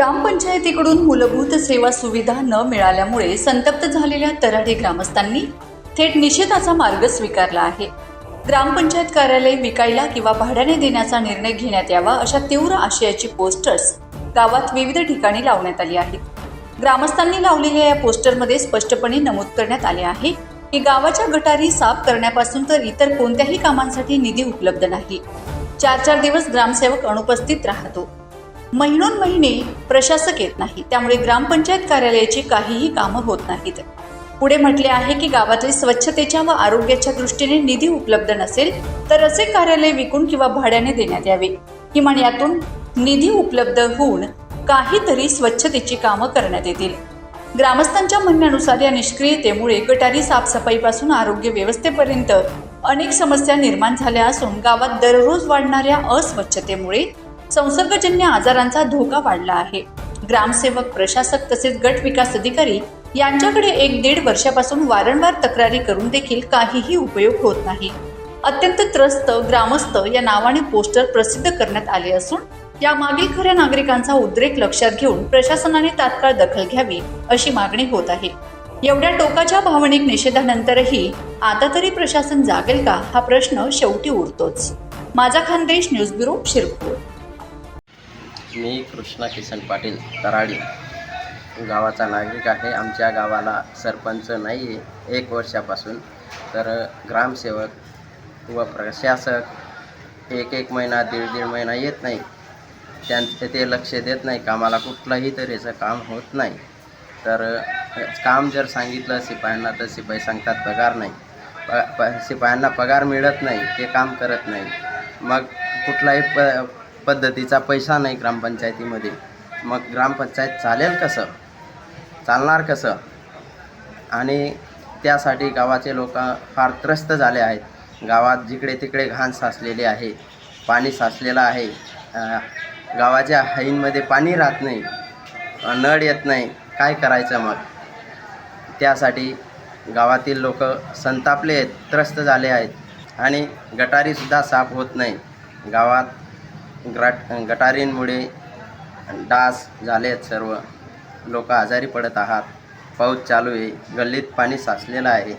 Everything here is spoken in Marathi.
ग्रामपंचायतीकडून मूलभूत सेवा सुविधा न मिळाल्यामुळे संतप्त झालेल्या तराडे ग्रामस्थांनी थेट निषेधाचा मार्ग स्वीकारला आहे. ग्रामपंचायत कार्यालय विकायला किंवा भाड्याने देण्याचा निर्णय घेण्यात यावा अशा तीव्र आशयाची पोस्टर्स गावात विविध ठिकाणी लावण्यात आली आहेत. ग्रामस्थांनी लावलेल्या या पोस्टरमध्ये स्पष्टपणे नमूद करण्यात आले आहे की गावाच्या गटारी साफ करण्यापासून तर इतर कोणत्याही कामांसाठी निधी उपलब्ध नाही. चार चार दिवस ग्रामसेवक अनुपस्थित राहतो. महिनोन महिने प्रशासक येत नाही त्यामुळे ग्रामपंचायत कार्यालयाची काहीही कामं होत नाहीत. पुढे म्हटले आहे की गावातील स्वच्छतेच्या व आरोग्याच्या दृष्टीने निधी उपलब्ध नसेल तर असे कार्यालय विकून किंवा भाड्याने देण्यात यावे. किमान यातून निधी उपलब्ध होऊन काहीतरी स्वच्छतेची कामं करण्यात येतील. ग्रामस्थांच्या म्हणण्यानुसार या निष्क्रियतेमुळे गटारी साफसफाईपासून आरोग्य व्यवस्थेपर्यंत अनेक समस्या निर्माण झाल्या असून गावात दररोज वाढणाऱ्या अस्वच्छतेमुळे संसर्गजन्य आजारांचा धोका वाढला आहे. ग्रामसेवक प्रशासक तसेच गट विकास अधिकारी यांच्याकडे एक दीड वर्षापासून वारंवार तक्रारी करून देखील काहीही उपयोग होत नाही. अत्यंत त्रस्त ग्रामस्थ या नावाने पोस्टर प्रसिद्ध करण्यात आले असून यामागील खऱ्या नागरिकांचा उद्रेक लक्षात घेऊन प्रशासनाने तात्काळ दखल घ्यावी अशी मागणी होत आहे. एवढ्या टोकाच्या भावनिक निषेधानंतरही आता तरी प्रशासन जागेल का हा प्रश्न शेवटी उरतोच माझा खानदेश न्यूज ब्युरो शिरपूर. मी कृष्णा किसन पाटील तराडी. गावाचा नागरिक आहे. आमच्या गावाला सरपंच नाही आहे एक वर्षापासून. तर ग्रामसेवक व प्रशासक एक एक महिना दीड दीड महिना येत नाही. त्यांचे ते लक्ष देत नाही. कामाला कुठलाही तऱ्हेचं काम होत नाही. तर काम जर सांगितलं शिपायांना तर शिपाई सांगतात पगार नाही. प प शिपायांना पगार मिळत नाही. ते काम करत नाही. मग कुठलाही प पद्धतीचा पैसा नाही ग्रामपंचायतीमध्ये. मग ग्रामपंचायत चालेल कसं? चालणार कसं? आणि त्यासाठी गावाचे लोक फार त्रस्त झाले आहेत. गावात जिकडे तिकडे घाण साचलेली आहे पाणी साचलेलं आहे. गावाच्या हाईंमध्ये पाणी राहत नाही नळ येत नाही. काय करायचं मग? त्यासाठी गावातील लोक संतापले आहेत त्रस्त झाले आहेत. आणि गटारीसुद्धा साफ होत नाही. गावात ग्राट गटारींमुळे डास झाले आहेत सर्व. लोक आजारी पडत आहात. पाऊस चालू आहे. गल्लीत पाणी साचलेलं आहे.